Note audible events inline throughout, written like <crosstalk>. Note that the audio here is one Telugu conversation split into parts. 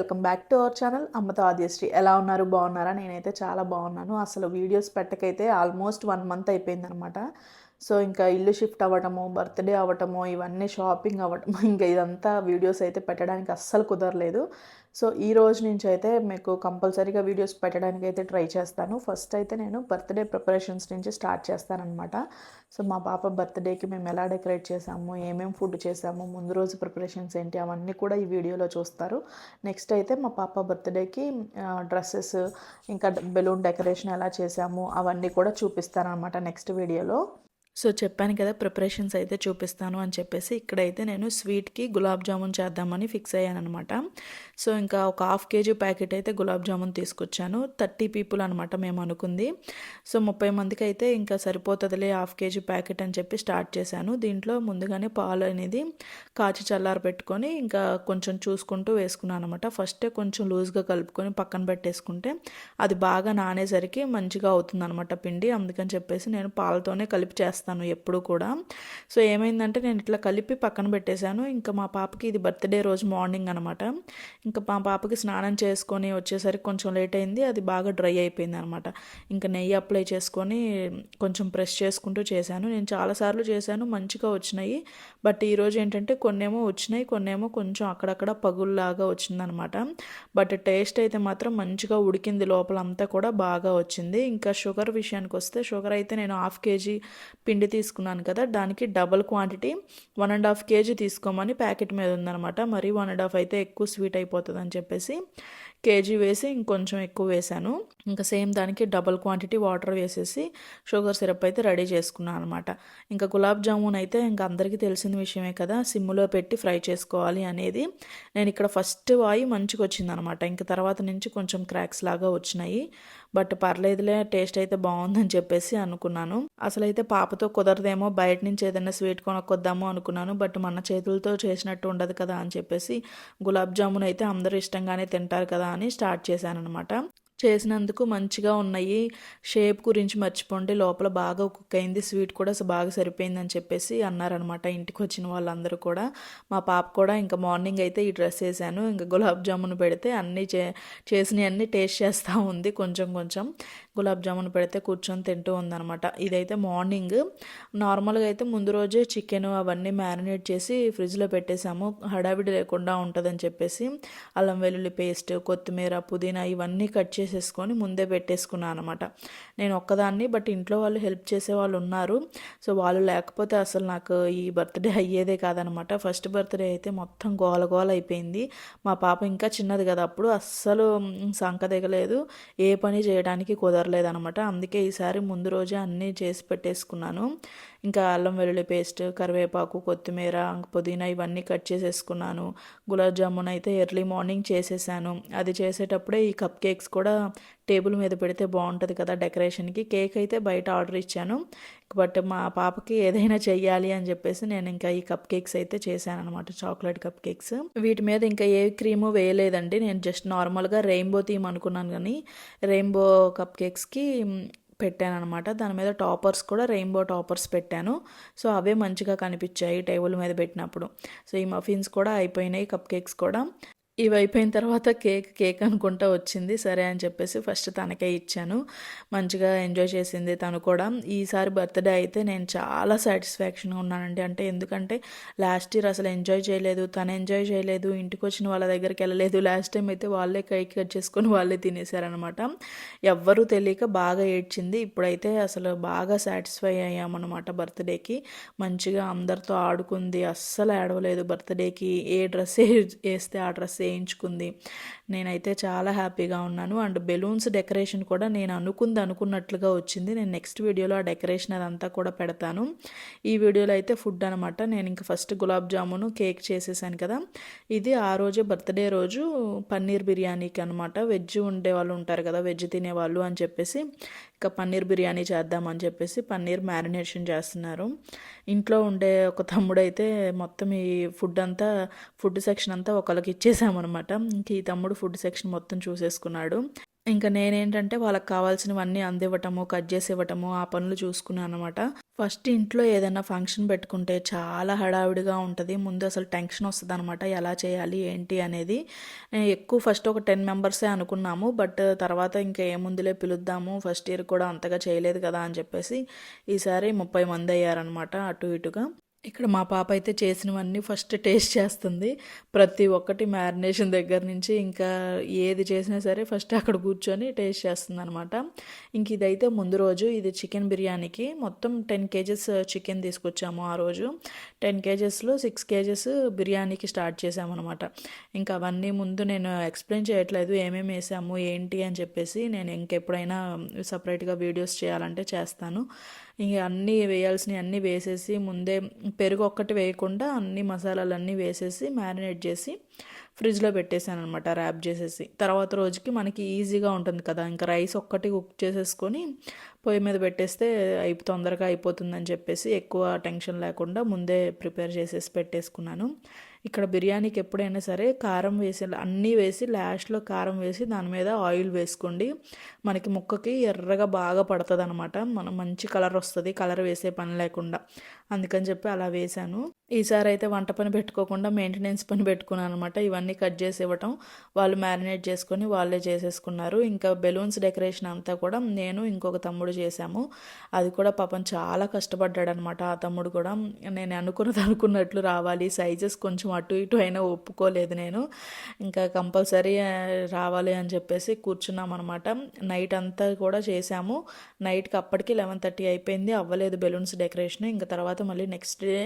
Welcome back to our channel. అమ్మతో ఆద్యశ్రీ ఎలా ఉన్నారు? బాగున్నారా? నేనైతే చాలా బాగున్నాను. అసలు వీడియోస్ పెట్టకైతే ఆల్మోస్ట్ వన్ మంత్ అయిపోయిందనమాట. సో ఇంకా ఇల్లు షిఫ్ట్ అవ్వటము బర్త్డే అవ్వటము ఇవన్నీ షాపింగ్ అవ్వటము <laughs> ఇంకా ఇదంతా వీడియోస్ అయితే పెట్టడానికి అస్సలు కుదరలేదు. సో ఈ రోజు నుంచి అయితే మీకు కంపల్సరీగా వీడియోస్ పెట్టడానికి అయితే ట్రై చేస్తాను. ఫస్ట్ అయితే నేను బర్త్డే ప్రిపరేషన్స్ నుంచి స్టార్ట్ చేస్తానన్నమాట. సో మా పాప బర్త్డేకి మేము ఎలా డెకరేట్ చేసాము ఏమేమి ఫుడ్ చేసాము ముందు రోజు ప్రిపరేషన్స్ ఏంటి అవన్నీ కూడా ఈ వీడియోలో చూస్తారు. నెక్స్ట్ అయితే మా పాప బర్త్డేకి డ్రెస్సెస్ ఇంకా బెలూన్ డెకరేషన్ ఎలా చేసాము అవన్నీ కూడా చూపిస్తాను అనమాట నెక్స్ట్ వీడియోలో. సో చెప్పాను కదా ప్రిపరేషన్స్ అయితే చూపిస్తాను అని చెప్పేసి ఇక్కడైతే నేను స్వీట్కి గులాబ్ జామున్ చేద్దామని ఫిక్స్ అయ్యాను అనమాట సో ఇంకా ఒక హాఫ్ కేజీ ప్యాకెట్ అయితే గులాబ్ జామున్ తీసుకొచ్చాను. థర్టీ పీపుల్ అనమాట మేము అనుకుంది. సో ముప్పై మందికి అయితే ఇంకా సరిపోతుందిలే హాఫ్ కేజీ ప్యాకెట్ అని చెప్పి స్టార్ట్ చేశాను. దీంట్లో ముందుగానే పాలు అనేది కాచి చల్లారి పెట్టుకొని ఇంకా కొంచెం చూసుకుంటూ వేసుకున్నాను అనమాట ఫస్టే కొంచెం లూజ్గా కలుపుకొని పక్కన పెట్టేసుకుంటే అది బాగా నానేసరికి మంచిగా అవుతుంది అనమాట పిండి. అందుకని చెప్పేసి నేను పాలతోనే కలిపి చేస్తాను. ఎప్పుడు కూడా. సో ఏమైందంటే నేను ఇట్లా కలిపి పక్కన పెట్టేశాను. ఇంకా మా పాపకి ఇది బర్త్డే రోజు మార్నింగ్ అనమాట ఇంకా మా పాపకి స్నానం చేసుకొని వచ్చేసరికి కొంచెం లేట్ అయింది. అది బాగా డ్రై అయిపోయింది అనమాట ఇంకా నెయ్యి అప్లై చేసుకొని కొంచెం ప్రెస్ చేసుకుంటూ చేశాను. నేను చాలాసార్లు చేశాను మంచిగా వచ్చినాయి. బట్ ఈరోజు ఏంటంటే కొన్నేమో వచ్చినాయి కొన్నేమో కొంచెం అక్కడక్కడ పగుల్లాగా వచ్చిందనమాట బట్ టేస్ట్ అయితే మాత్రం మంచిగా ఉడికింది లోపల అంతా కూడా బాగా వచ్చింది. ఇంకా షుగర్ విషయానికి వస్తే షుగర్ అయితే నేను హాఫ్ కేజీ పిండి పిండి తీసుకున్నాను కదా దానికి double quantity one and half KG తీసుకోమని ప్యాకెట్ మీద ఉందనమాట మరి వన్ అండ్ హాఫ్ అయితే ఎక్కువ స్వీట్ అయిపోతుంది అని చెప్పేసి కేజీ వేసి ఇంకొంచెం ఎక్కువ వేశాను ఇంకా సేమ్ దానికి డబల్ క్వాంటిటీ వాటర్ వేసేసి షుగర్ సిరప్ అయితే రెడీ చేసుకున్నాను అనమాట. ఇంకా గులాబ్ జామున్ అయితే ఇంకా అందరికీ తెలిసిన విషయమే కదా సిమ్లో పెట్టి ఫ్రై చేసుకోవాలి అనేది. నేను ఇక్కడ ఫస్ట్ వాయి మంచిగా వచ్చింది అనమాట. ఇంకా తర్వాత నుంచి కొంచెం క్రాక్స్ లాగా వచ్చినాయి. బట్ పర్లేదులే టేస్ట్ అయితే బాగుందని చెప్పేసి అనుకున్నాను. అసలు అయితే పాపతో కుదరదేమో బయట నుంచి ఏదైనా స్వీట్ కొనుక్కొద్దాము అనుకున్నాను. బట్ మన చేతులతో చేసినట్టు ఉండదు కదా అని చెప్పేసి గులాబ్ జామున్ అయితే అందరూ ఇష్టంగానే తింటారు కదా అని స్టార్ట్ చేశాను అనమాట చేసినందుకు మంచిగా ఉన్నాయి. షేప్ గురించి మర్చిపోండి లోపల బాగా కుక్ అయింది స్వీట్ కూడా బాగా సరిపోయిందని చెప్పేసి అన్నారనమాట ఇంటికి వచ్చిన వాళ్ళందరూ కూడా. మా పాప కూడా ఇంకా మార్నింగ్ అయితే ఈ డ్రెస్ వేసాను. ఇంకా గులాబ్ జామున్ పెడితే అన్నీ చే చేసినవి అన్నీ టేస్ట్ చేస్తూ ఉంది కొంచెం కొంచెం. గులాబ్ జామున్ పెడితే కూర్చొని తింటూ ఉందనమాట ఇదైతే మార్నింగ్. నార్మల్గా అయితే ముందు రోజే చికెన్ అవన్నీ మ్యారినేట్ చేసి ఫ్రిడ్జ్లో పెట్టేసాము. హడావిడి లేకుండా ఉంటుందని చెప్పేసి అల్లం వెల్లుల్లి పేస్ట్ కొత్తిమీర పుదీనా ఇవన్నీ కట్ చేసేసుకొని ముందే పెట్టేసుకున్నాను అనమాట నేను ఒక్కదాన్ని బట్ ఇంట్లో వాళ్ళు హెల్ప్ చేసే వాళ్ళు ఉన్నారు. సో వాళ్ళు లేకపోతే అసలు నాకు ఈ బర్త్డే అయ్యేదే కాదనమాట ఫస్ట్ బర్త్డే అయితే మొత్తం గోల గోల అయిపోయింది. మా పాప ఇంకా చిన్నది కదా అప్పుడు అస్సలు సంక దిగలేదు ఏ పని చేయడానికి కుదరలేదు. అనమాట అందుకే ఈసారి ముందు రోజే అన్నీ చేసి పెట్టేసుకున్నాను. ఇంకా అల్లం వెల్లుల్లి పేస్ట్ కరివేపాకు కొత్తిమీర పుదీనా ఇవన్నీ కట్ చేసేసుకున్నాను. గులాబ్ జామున్ అయితే ఎర్లీ మార్నింగ్ చేసేసాను. అది చేసేటప్పుడే ఈ కప్ కేక్స్ కూడా టేబుల్ మీద పెడితే బాగుంటుంది కదా డెకరేషన్కి. కేక్ అయితే బయట ఆర్డర్ ఇచ్చాను. బట్ మా పాపకి ఏదైనా చెయ్యాలి అని చెప్పేసి నేను ఇంకా ఈ కప్ కేక్స్ అయితే చేశాను అనమాట చాక్లెట్ కప్ కేక్స్. వీటి మీద ఇంకా ఏ క్రీము వేయలేదండి. నేను జస్ట్ నార్మల్గా రెయిన్బో థీమ్ అనుకున్నాను కానీ రెయిన్బో కప్ కేక్స్కి పెట్టాను అనమాట దాని మీద టాపర్స్ కూడా రెయిన్బో టాపర్స్ పెట్టాను. సో అవే మంచిగా కనిపించాయి టేబుల్ మీద పెట్టినప్పుడు. సో ఈ మఫిన్స్ కూడా అయిపోయినాయి కప్ కేక్స్ కూడా. ఇవి అయిపోయిన తర్వాత కేక్ కేక్ అనుకుంటా వచ్చింది. సరే అని చెప్పేసి ఫస్ట్ తనకే ఇచ్చాను. మంచిగా ఎంజాయ్ చేసింది తను కూడా. ఈసారి బర్త్డే అయితే నేను చాలా సాటిస్ఫాక్షన్గా ఉన్నానండి. అంటే ఎందుకంటే లాస్ట్ ఇయర్ అసలు ఎంజాయ్ చేయలేదు తను ఎంజాయ్ చేయలేదు ఇంటికి వచ్చిన వాళ్ళ దగ్గరికి వెళ్ళలేదు. లాస్ట్ టైం అయితే వాళ్ళే కేక్ కట్ చేసుకొని వాళ్ళే తినేశారనమాట ఎవ్వరూ తెలియక బాగా ఏడ్చింది. ఇప్పుడైతే అసలు బాగా సాటిస్ఫై అయ్యామన్నమాట బర్త్డేకి. మంచిగా అందరితో ఆడుకుంది. అస్సలు ఏడవలేదు బర్త్డేకి. ఏ డ్రెస్ వేస్తే ఆ డ్రెస్ చేయించుకుంది. నేనైతే చాలా హ్యాపీగా ఉన్నాను. అండ్ బెలూన్స్ డెకరేషన్ కూడా నేను అనుకుంది అనుకున్నట్లుగా వచ్చింది. నేను నెక్స్ట్ వీడియోలో ఆ డెకరేషన్ అదంతా కూడా పెడతాను. ఈ వీడియోలో అయితే ఫుడ్ అనమాట నేను ఇంకా ఫస్ట్ గులాబ్ జామును కేక్ చేసేసాను కదా. ఇది ఆ రోజే బర్త్డే రోజు పన్నీర్ బిర్యానీకి అనమాట వెజ్ ఉండే వాళ్ళు ఉంటారు కదా వెజ్ తినేవాళ్ళు అని చెప్పేసి ఇంకా పన్నీర్ బిర్యానీ చేద్దామని చెప్పేసి పన్నీర్ మ్యారినేషన్ చేస్తున్నారు. ఇంట్లో ఉండే ఒక తమ్ముడు అయితే మొత్తం ఈ ఫుడ్ అంతా ఫుడ్ సెక్షన్ అంతా ఒకళ్ళకి ఇచ్చేసామన్నమాట. ఇంక ఈ తమ్ముడు ఫుడ్ సెక్షన్ మొత్తం చూసేసుకున్నాడు. ఇంకా నేనేంటంటే వాళ్ళకి కావాల్సినవన్నీ అందివ్వటము కట్ చేసి ఇవ్వటము ఆ పనులు చూసుకున్నాను అనమాట ఫస్ట్ ఇంట్లో ఏదైనా ఫంక్షన్ పెట్టుకుంటే చాలా హడావిడిగా ఉంటుంది. ముందు అసలు టెన్షన్ వస్తుంది అనమాట ఎలా చేయాలి ఏంటి అనేది. ఎక్కువ ఫస్ట్ ఒక టెన్ మెంబర్సే అనుకున్నాము. బట్ తర్వాత ఇంకా ఏముందిలే పిలుద్దాము. ఫస్ట్ ఇయర్ కూడా అంతగా చేయలేదు కదా అని చెప్పేసి ఈసారి ముప్పై మంది అయ్యారనమాట అటు ఇటుగా. ఇక్కడ మా పాప అయితే చేసినవన్నీ ఫస్ట్ టేస్ట్ చేస్తుంది. ప్రతి ఒక్కటి మ్యారినేషన్ దగ్గర నుంచి ఇంకా ఏది చేసినా సరే ఫస్ట్ అక్కడ కూర్చొని టేస్ట్ చేస్తుంది అనమాట ఇంక ఇదైతే ముందు రోజు ఇది చికెన్ బిర్యానీకి. మొత్తం టెన్ కేజెస్ చికెన్ తీసుకొచ్చాము ఆ రోజు. టెన్ కేజెస్లో సిక్స్ కేజెస్ బిర్యానీకి స్టార్ట్ చేసామన్నమాట. ఇంకా అవన్నీ ముందు నేను ఎక్స్ప్లెయిన్ చేయట్లేదు ఏమేమి వేసాము ఏంటి అని చెప్పేసి నేను ఇంకెప్పుడైనా సపరేట్గా వీడియోస్ చేయాలంటే చేస్తాను. ఇంక అన్నీ వేయాల్సినవి అన్నీ వేసేసి ముందే పెరుగు ఒక్కటి వేయకుండా అన్ని మసాలాలన్నీ వేసేసి మ్యారినేట్ చేసి ఫ్రిడ్జ్లో పెట్టేశాను అనమాట ర్యాప్ చేసేసి. తర్వాత రోజుకి మనకి ఈజీగా ఉంటుంది కదా ఇంకా రైస్ ఒక్కటి కుక్ చేసేసుకొని పొయ్యి మీద పెట్టేస్తే అయి తొందరగా అయిపోతుందని చెప్పేసి ఎక్కువ టెన్షన్ లేకుండా ముందే ప్రిపేర్ చేసేసి పెట్టేసుకున్నాను. ఇక్కడ బిర్యానీకి ఎప్పుడైనా సరే కారం వేసి అన్నీ వేసి లాస్ట్లో కారం వేసి దాని మీద ఆయిల్ వేసుకోండి. మనకి ముక్కకి ఎర్రగా బాగా పడుతుంది అనమాట మనం మంచి కలర్ వస్తుంది కలర్ వేసే పని లేకుండా. అందుకని చెప్పి అలా వేశాను. ఈసారి అయితే వంట పని పెట్టుకోకుండా మెయింటెనెన్స్ పని పెట్టుకున్నాను అనమాట ఇవన్నీ కట్ చేసి ఇవ్వటం వాళ్ళు మ్యారినేట్ చేసుకొని వాళ్ళే చేసేసుకున్నారు. ఇంకా బెలూన్స్ డెకరేషన్ అంతా కూడా నేను ఇంకొక తమ్ముడు చేశాము. అది కూడా పాపం చాలా కష్టపడ్డాడు అనమాట ఆ తమ్ముడు కూడా నేను అనుకున్నది అనుకున్నట్లు రావాలి. సైజెస్ కొంచెం అటు ఇటు అయినా ఒప్పుకోలేదు నేను. ఇంకా కంపల్సరీ రావాలి అని చెప్పేసి కూర్చున్నాం అనమాట నైట్ అంతా కూడా చేశాము. నైట్కి అప్పటికి లెవెన్ థర్టీ అయిపోయింది. అవ్వలేదు బెలూన్స్ డెకరేషన్ ఇంకా తర్వాత మళ్ళీ నెక్స్ట్ డే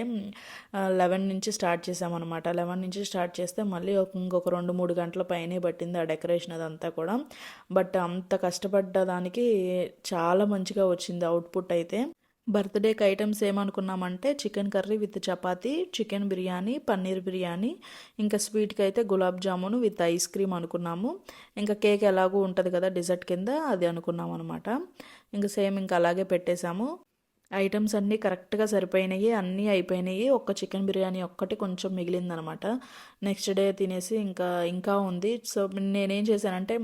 లెవెన్ నుంచి స్టార్ట్ చేసామన్నమాట. లెవెన్ నుంచి స్టార్ట్ చేస్తే మళ్ళీ ఇంకొక రెండు మూడు గంటల పైనే పట్టింది ఆ డెకరేషన్ అదంతా కూడా. బట్ అంత కష్టపడ్డ దానికి చాలా మంచిగా వచ్చింది అవుట్పుట్ అయితే. బర్త్డేకి items ఏమనుకున్నామంటే chicken curry with chapati chicken biryani paneer biryani ఇంకా స్వీట్కి అయితే gulab jamun with ice cream అనుకున్నాము. ఇంకా కేక్ ఎలాగూ ఉంటుంది కదా డిజర్ట్ కింద అది అనుకున్నాం అనమాట ఇంకా సేమ్ ఇంకా అలాగే పెట్టేశాము. ఐటమ్స్ అన్నీ కరెక్ట్గా సరిపోయినాయి అన్నీ అయిపోయినాయి. ఒక్క చికెన్ బిర్యానీ ఒక్కటి కొంచెం మిగిలిందనమాట. నెక్స్ట్ డే తినేసి ఇంకా ఇంకా ఉంది. సో నేనేం చేశానంటే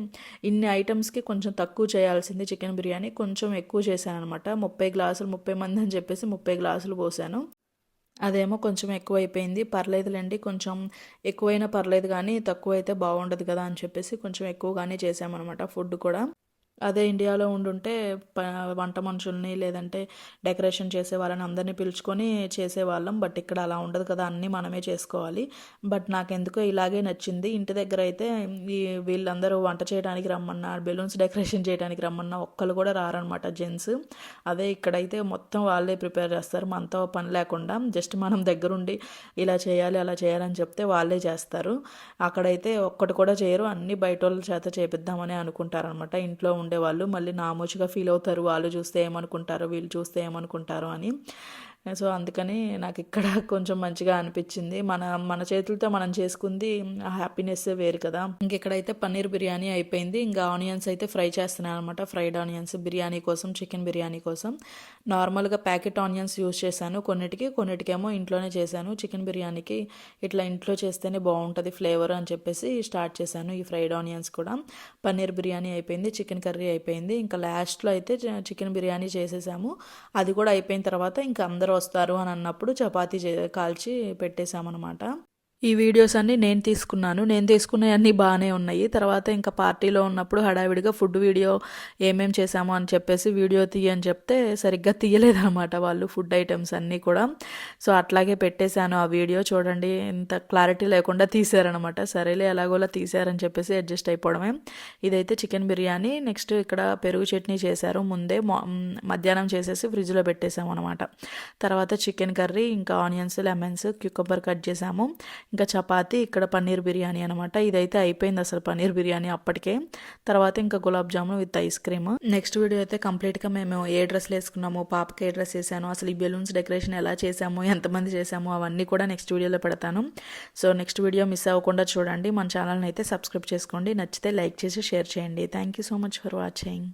ఇన్ని ఐటమ్స్కి కొంచెం తక్కువ చేయాల్సింది చికెన్ బిర్యానీ. కొంచెం ఎక్కువ చేశాను అనమాట ముప్పై గ్లాసులు ముప్పై మంది అని చెప్పేసి ముప్పై గ్లాసులు పోసాను. అదేమో కొంచెం ఎక్కువ అయిపోయింది పర్లేదులేండి కొంచెం ఎక్కువైనా పర్లేదు కానీ తక్కువ అయితే బాగుండదు కదా అని చెప్పేసి కొంచెం ఎక్కువగానే చేసామన్నమాట ఫుడ్ కూడా. అదే ఇండియాలో ఉండుంటే ప వంట మనుషుల్ని లేదంటే డెకరేషన్ చేసే వాళ్ళని అందరినీ పిలుచుకొని చేసేవాళ్ళం. బట్ ఇక్కడ అలా ఉండదు కదా అన్నీ మనమే చేసుకోవాలి. బట్ నాకెందుకో ఇలాగే నచ్చింది. ఇంటి దగ్గర అయితే ఈ వీళ్ళందరూ వంట చేయడానికి రమ్మన్నా బెలూన్స్ డెకరేషన్ చేయడానికి రమ్మన్నా ఒక్కరు కూడా రారనమాట జెంట్స్. అదే ఇక్కడైతే మొత్తం వాళ్ళే ప్రిపేర్ చేస్తారు. మనతో పని లేకుండా జస్ట్ మనం దగ్గరుండి ఇలా చేయాలి అలా చేయాలని చెప్తే వాళ్ళే చేస్తారు. అక్కడైతే ఒక్కటి కూడా చేయరు. అన్ని బయట వాళ్ళ చేత చేపిద్దామని అనుకుంటారనమాట ఇంట్లో ఉండి ఉండేవాళ్ళు. మళ్ళీ నామోచిగా ఫీల్ అవుతారు. వాళ్ళు చూస్తే ఏమనుకుంటారో వీళ్ళు చూస్తే ఏమనుకుంటారో అని. సో అందుకని నాకు ఇక్కడ <laughs> కొంచెం మంచిగా అనిపించింది. మన మన చేతులతో మనం చేసుకుంది ఆ హ్యాపీనెస్ వేరు కదా. ఇంకెక్కడైతే పన్నీర్ బిర్యానీ అయిపోయింది. ఇంకా ఆనియన్స్ అయితే ఫ్రై చేస్తున్నాను అనమాట ఫ్రైడ్ ఆనియన్స్ బిర్యానీ కోసం చికెన్ బిర్యానీ కోసం. నార్మల్గా ప్యాకెట్ ఆనియన్స్ యూస్ చేశాను. కొన్నిటికి కొన్నిటికేమో ఇంట్లోనే చేశాను. చికెన్ బిర్యానీకి ఇట్లా ఇంట్లో చేస్తేనే బాగుంటుంది ఫ్లేవర్ అని చెప్పేసి స్టార్ట్ చేశాను ఈ ఫ్రైడ్ ఆనియన్స్ కూడా. పన్నీర్ బిర్యానీ అయిపోయింది చికెన్ కర్రీ అయిపోయింది. ఇంకా లాస్ట్లో అయితే చికెన్ బిర్యానీ చేసేసాము. అది కూడా అయిపోయిన తర్వాత ఇంకా అందరూ వస్తారు అని అన్నప్పుడు చపాతీ చే కాల్చి పెట్టేశామన్నమాట. ఈ వీడియోస్ అన్నీ నేను తీసుకున్నాను. నేను తీసుకున్నవన్నీ బాగానే ఉన్నాయి. తర్వాత ఇంకా పార్టీలో ఉన్నప్పుడు హడావిడిగా ఫుడ్ వీడియో ఏమేం చేశామో అని చెప్పేసి వీడియో తీయని చెప్తే సరిగ్గా తీయలేదన్నమాట వాళ్ళు ఫుడ్ ఐటమ్స్ అన్నీ కూడా. సో అట్లాగే పెట్టేశాను ఆ వీడియో. చూడండి ఇంత క్లారిటీ లేకుండా తీశారనమాట సరేలే ఎలాగోలా తీశారని చెప్పేసి అడ్జస్ట్ అయిపోవడమే. ఇదైతే చికెన్ బిర్యానీ. నెక్స్ట్ ఇక్కడ పెరుగు చట్నీ చేశారు. ముందే మధ్యాహ్నం చేసేసి ఫ్రిడ్జ్లో పెట్టేశాము అనమాట తర్వాత చికెన్ కర్రీ ఇంకా ఆనియన్స్ లెమన్స్ క్యూకబర్ కట్ చేసాము ఇంకా చపాతి ఇక్కడ పన్నీర్ బిర్యానీ అనమాట ఇదైతే అయిపోయింది అసలు పన్నీర్ బిర్యానీ అప్పటికే. తర్వాత ఇంకా gulab jamun with ice cream. Next video అయితే కంప్లీట్గా మేము ఏ డ్రెస్లు వేసుకున్నాము పాపకి ఏ డ్రెస్ వేసాను అసలు ఈ బెలూన్స్ డెకరేషన్ ఎలా చేసాము ఎంతమంది చేసాము అవన్నీ కూడా నెక్స్ట్ వీడియోలో పెడతాను. సో నెక్స్ట్ వీడియో మిస్ అవ్వకుండా చూడండి. మన ఛానల్ని అయితే సబ్స్క్రైబ్ చేసుకోండి. నచ్చితే లైక్ చేసి షేర్ చేయండి. Thank you so much for watching.